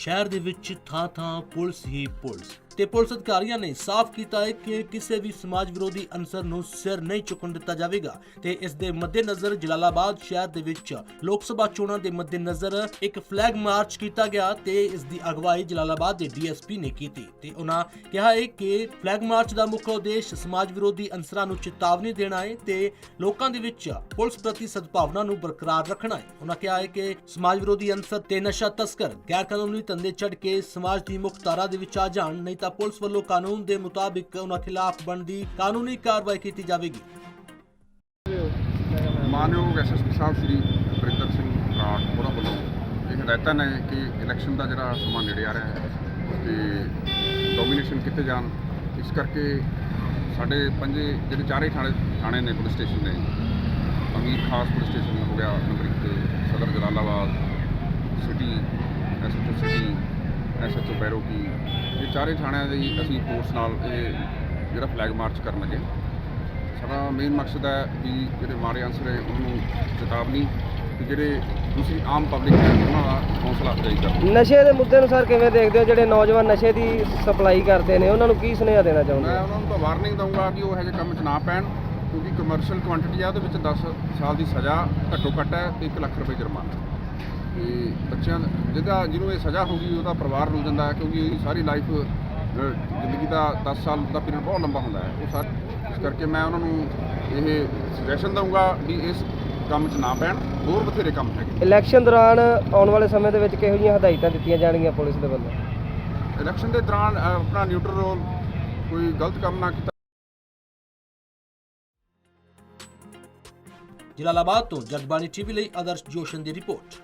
ਸ਼ਹਿਰ ਦੇ ਵਿੱਚ ਥਾਂ-ਥਾਂ ਪੁਲਿਸ ਹੀ ਪੁਲਿਸ। ਤੇ ਪੁਲਿਸ ਅਧਿਕਾਰੀਆਂ ਨੇ ਸਾਫ਼ ਕੀਤਾ ਹੈ ਕਿ ਕਿਸੇ ਵੀ ਸਮਾਜ ਵਿਰੋਧੀ ਅਨਸਰ ਨੂੰ ਸਿਰ ਨਹੀਂ ਚੁੱਕਣ ਦਿੱਤਾ ਜਾਵੇਗਾ ਤੇ ਇਸ ਦੇ ਮੱਦੇਨਜ਼ਰ ਜਲਾਲਾਬਾਦ ਸ਼ਹਿਰ ਦੇ ਵਿੱਚ ਲੋਕ ਸਭਾ ਚੋਣਾਂ ਦੇ ਮੱਦੇਨਜ਼ਰ ਇੱਕ ਫਲੈਗ ਮਾਰਚ ਕੀਤਾ ਗਿਆ ਤੇ ਇਸ ਦੀ ਅਗਵਾਈ ਜਲਾਲਾਬਾਦ ਦੇ ਡੀਐਸਪੀ ਨੇ ਕੀਤੀ ਤੇ ਉਹਨਾਂ ਕਿਹਾ ਹੈ ਕਿ ਫਲੈਗ ਮਾਰਚ ਦਾ ਮੁੱਖ ਉਦੇਸ਼ ਸਮਾਜ ਵਿਰੋਧੀ ਅਨਸਰਾਂ ਨੂੰ ਚੇਤਾਵਨੀ ਦੇਣਾ ਹੈ ਤੇ ਲੋਕਾਂ ਦੇ ਵਿੱਚ ਪੁਲਿਸ ਪ੍ਰਤੀ ਸਦਭਾਵਨਾ ਨੂੰ ਬਰਕਰਾਰ ਰੱਖਣਾ ਹੈ। ਉਹਨਾਂ ਕਿਹਾ ਹੈ ਕਿ ਸਮਾਜ ਵਿਰੋਧੀ ਅਨਸਰ ਤੇ ਨਸ਼ਾ ਤਸਕਰ ਗੈਰ ਕਾਨੂੰਨੀ ਧੰਦੇ ਛੱਡ ਕੇ ਸਮਾਜ ਦੀ ਮੁੱਖ ਧਾਰਾ ਦੇ ਵਿੱਚ ਆ ਜਾਣ, ਨਹੀਂ ਤਾਂ ਪੁਲਿਸ ਵੱਲੋਂ ਕਾਨੂੰਨ ਦੇ ਮੁਤਾਬਿਕ ਉਹਨਾਂ ਖਿਲਾਫ ਬਣਦੀ ਕਾਨੂੰਨੀ ਕਾਰਵਾਈ ਕੀਤੀ ਜਾਵੇਗੀ। ਮਾਨਯੋਗ ਐਸਐਸਪੀ ਸਾਹਿਬ ਸ੍ਰੀ ਵਰਿੰਦਰ ਸਿੰਘ ਬਰਾੜ ਉਹਨਾਂ ਵੱਲੋਂ ਇਹ ਹਦਾਇਤਾਂ ਨੇ ਕਿ ਇਲੈਕਸ਼ਨ ਦਾ ਜਿਹੜਾ ਸਮਾਂ ਨੇੜੇ ਆ ਰਿਹਾ ਹੈ ਤੇ ਡੋਮੀਨੇਸ਼ਨ ਕੀਤੇ ਜਾਣ। ਇਸ ਕਰਕੇ ਸਾਡੇ ਪੰਜੇ ਜਿਹੜੇ ਚਾਰੇ ਥਾਣੇ ਥਾਣੇ ਨੇ ਪੁਲਿਸ ਸਟੇਸ਼ਨ ਨੇ ਅਮੀਰ ਖਾਸ ਪੁਲਿਸ ਸਟੇਸ਼ਨ ਹੋ ਗਿਆ ਨੰਬਰ ਇੱਕ ਸਦਰ ਜਲਾਲਾਬਾਦ, ਸਿਟੀ ਐਸਐਚਓ ਬੈਰੋਕੀ ਇਹ ਚਾਰੇ ਥਾਣਿਆਂ ਦੀ ਅਸੀਂ ਫੋਰਸ ਨਾਲ ਇਹ ਜਿਹੜਾ ਫਲੈਗ ਮਾਰਚ ਕਰਨ ਲੱਗੇ। ਸਾਡਾ ਮੇਨ ਮਕਸਦ ਹੈ ਵੀ ਜਿਹੜੇ ਮਾੜੇ ਅਨਸਰ ਹੈ ਉਹਨੂੰ ਚੇਤਾਵਨੀ ਤੇ ਜਿਹੜੇ ਦੂਸਰੀ ਆਮ ਪਬਲਿਕ ਹੈ ਉਹਨਾਂ ਦਾ ਹੌਸਲਾ ਅਫਜ਼ਾਈ ਕਰਨਾ ਨਸ਼ੇ ਦੇ ਮੁੱਦੇ ਨੂੰ ਸਰ ਕਿਵੇਂ ਦੇਖਦੇ ਹੋ? ਜਿਹੜੇ ਨੌਜਵਾਨ ਨਸ਼ੇ ਦੀ ਸਪਲਾਈ ਕਰਦੇ ਨੇ ਉਹਨਾਂ ਨੂੰ ਕੀ ਸੁਨੇਹਾ ਦੇਣਾ ਚਾਹੁੰਦੇ ਮੈਂ ਉਹਨਾਂ ਨੂੰ ਤਾਂ ਵਾਰਨਿੰਗ ਦਊਂਗਾ ਕਿ ਉਹ ਇਹੋ ਜਿਹੇ ਕੰਮ 'ਚ ਨਾ ਪੈਣ ਕਿਉਂਕਿ ਕਮਰਸ਼ੀਅਲ ਕੁਆਂਟੀਟੀ ਆ ਉਹਦੇ ਵਿੱਚ 10 ਸਾਲ ਦੀ ਸਜ਼ਾ ਘੱਟੋ ਘੱਟ ਹੈ ਤੇ 1 ਲੱਖ ਰੁਪਏ ਜੁਰਮਾਨਾ। ਤੇ ਬੱਚਿਆਂ ਜਿਹਦਾ ਜਿਹਨੂੰ ਇਹ ਸਜ਼ਾ ਹੋ ਗਈ ਉਹਦਾ ਪਰਿਵਾਰ ਰੁਲ ਜਾਂਦਾ ਹੈ ਕਿਉਂਕਿ ਸਾਰੀ ਲਾਈਫ ਜ਼ਿੰਦਗੀ ਦਾ 10 ਸਾਲ ਦਾ ਪੀਰੀਅਡ ਬਹੁਤ ਲੰਬਾ ਹੁੰਦਾ ਹੈ। ਉਹ ਸਾਰ ਇਸ ਕਰਕੇ ਮੈਂ ਉਹਨਾਂ ਨੂੰ ਇਹ ਸੁਜੈਸ਼ਨ ਦਊਂਗਾ ਵੀ ਇਸ ਕੰਮ 'ਚ ਨਾ ਪੈਣ। ਹੋਰ ਬਥੇਰੇ ਕੰਮ ਹੈਗੇ। ਇਲੈਕਸ਼ਨ ਦੌਰਾਨ ਆਉਣ ਵਾਲੇ ਸਮੇਂ ਦੇ ਵਿੱਚ ਕਿਹੋ ਜਿਹੀਆਂ ਹਦਾਇਤਾਂ ਦਿੱਤੀਆਂ ਜਾਣਗੀਆਂ ਪੁਲਿਸ ਦੇ ਵੱਲੋਂ? ਇਲੈਕਸ਼ਨ ਦੇ ਦੌਰਾਨ ਆਪਣਾ ਨਿਊਟਰਲ ਰੋਲ ਕੋਈ ਗਲਤ ਕੰਮ ਨਾ ਕੀਤਾ। ਜਲਾਲਾਬਾਦ ਤੋਂ ਜਗਬਾਣੀ ਟੀਵੀ ਲਈ ਆਦਰਸ਼ ਜੋਸ਼ਨ ਦੀ ਰਿਪੋਰਟ।